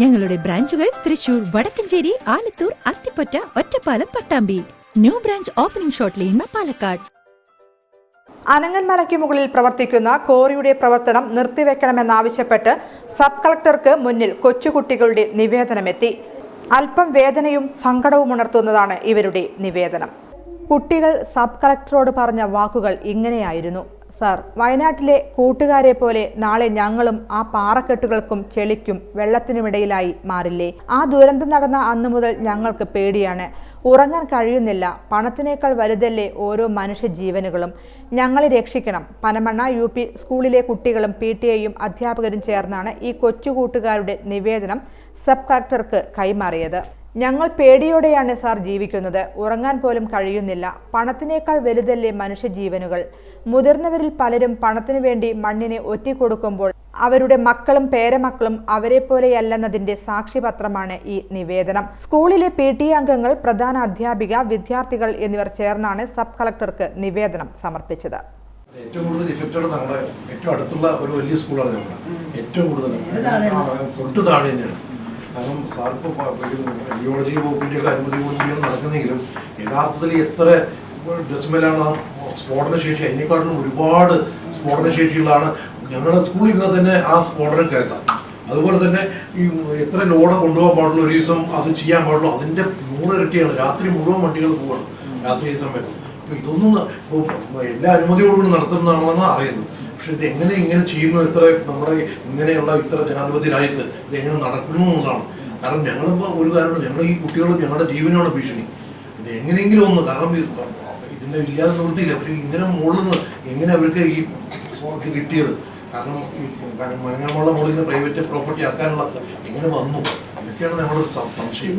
ഞങ്ങളുടെ ബ്രാഞ്ചുകൾ Thrissur Vadakkencherry Alathur Athipatta Ottapalam Pattambi. New branch opening shot ലീൻമ Palakkad. അനങ്ങന്മലയ്ക്ക് മുകളിൽ പ്രവർത്തിക്കുന്ന കോറിയുടെ പ്രവർത്തനം നിർത്തിവെക്കണമെന്നാവശ്യപ്പെട്ട് സബ് കളക്ടർക്ക് മുന്നിൽ കൊച്ചുകുട്ടികളുടെ നിവേദനമെത്തി. അല്പം വേദനയും സങ്കടവും ഉണർത്തുന്നതാണ് ഇവരുടെ നിവേദനം. കുട്ടികൾ സബ് കളക്ടറോട് പറഞ്ഞ വാക്കുകൾ ഇങ്ങനെയായിരുന്നു. സാർ വയനാട്ടിലെ കൂട്ടുകാരെ പോലെ നാളെ ഞങ്ങളും ആ പാറക്കെട്ടുകൾക്കും ചെളിക്കും വെള്ളത്തിനുമിടയിലായി മാറില്ലേ? ആ ദുരന്തം നടന്ന അന്നു മുതൽ ഞങ്ങൾക്ക് പേടിയാണ്. ഉറങ്ങാൻ കഴിയുന്നില്ല. പണത്തിനേക്കാൾ വലുതല്ലേ ഓരോ മനുഷ്യ ജീവനുകളും. ഞങ്ങളെ രക്ഷിക്കണം. പനമണ്ണ യു പി സ്കൂളിലെ കുട്ടികളും പി ടി എയും അധ്യാപകരും ചേർന്നാണ് ഈ കൊച്ചു കൂട്ടുകാരുടെ നിവേദനം സബ് കളക്ടർക്ക് കൈമാറിയത്. ഞങ്ങൾ പേടിയോടെയാണ് സാർ ജീവിക്കുന്നത്. ഉറങ്ങാൻ പോലും കഴിയുന്നില്ല. പണത്തിനേക്കാൾ വലുതല്ലേ മനുഷ്യജീവനുകൾ. മുതിർന്നവരിൽ പലരും പണത്തിനു വേണ്ടി മണ്ണിനെ ഒറ്റിക്കൊടുക്കുമ്പോൾ അവരുടെ മക്കളും പേരമക്കളും അവരെ പോലെയല്ലെന്നതിന്റെ സാക്ഷിപത്രമാണ് ഈ നിവേദനം. സ്കൂളിലെ പി ടി അംഗങ്ങൾ പ്രധാന അധ്യാപിക വിദ്യാർത്ഥികൾ എന്നിവർ ചേർന്നാണ് സബ് കളക്ടർക്ക് നിവേദനം സമർപ്പിച്ചത്. ഏറ്റവും കൂടുതൽ ഇഫക്റ്റഡ് നമ്മുടെ ഏറ്റവും അടുത്തുള്ള ഒരു വലിയ സ്കൂളാണ് നമ്മുടെ ഏറ്റവും കൂടുതൽ. തൊട്ട് താഴെ തന്നെയാണ്. കാരണം സാറിപ്പോൾ ജിയോളജി വകുപ്പിന്റെ ഒക്കെ അനുമതി കൂടിയാണ് നടക്കുന്നെങ്കിലും യഥാർത്ഥത്തിൽ എത്ര ഡെസിമലാണ് ആ സ്ഫോടനശേഷി അതിനേക്കാട്ടിലും ഒരുപാട് സ്ഫോടനശേഷികളാണ് ഞങ്ങളുടെ സ്കൂളിൽ ഇരുന്നാൽ തന്നെ ആ സ്ഫോടനം കേൾക്കാം. അതുപോലെ തന്നെ ഈ എത്ര ലോഡ് കൊണ്ടുപോകാൻ പാടുള്ളൂ ഒരു ദിവസം അത് ചെയ്യാൻ പാടുള്ളൂ അതിന്റെ നൂറിരട്ടിയാണ് രാത്രി മുഴുവൻ വണ്ടികൾ പോവാണ്. രാത്രി ഈ സമയത്ത്. അപ്പോൾ ഇതൊന്നും എല്ലാ അനുമതിയോടുകൂടി നടത്തുന്നതാണെന്നാണ് അറിയുന്നത്. പക്ഷെ ഇത് എങ്ങനെ ഇങ്ങനെ ചെയ്യുന്നു ഇത്ര നമ്മുടെ ഇങ്ങനെയുള്ള ഇത്ര ജനാധിപത്യ രാജ്യത്ത് ഇത് എങ്ങനെ നടക്കുന്നു എന്നുള്ളതാണ്. കാരണം ഞങ്ങളിപ്പോൾ ഒരു കാരണം ഞങ്ങൾ ഈ കുട്ടികളും ഞങ്ങളുടെ ജീവനാണ് ഭീഷണി. ഇത് എങ്ങനെയെങ്കിലും ഒന്ന് കാരണം ഇതിന്റെ ഇല്ലാതെ നിവൃത്തിയില്ല. പക്ഷെ ഇങ്ങനെ മുകളിൽ നിന്ന് എങ്ങനെ അവർക്ക് ഈ ഇത് കിട്ടിയത്? കാരണം ഈ മലങ്ങാമുള്ള മുകളിൽ നിന്ന് പ്രൈവറ്റ് പ്രോപ്പർട്ടി ആക്കാനുള്ള എങ്ങനെ വന്നു? ഇതൊക്കെയാണ് ഞങ്ങളുടെ സംശയം.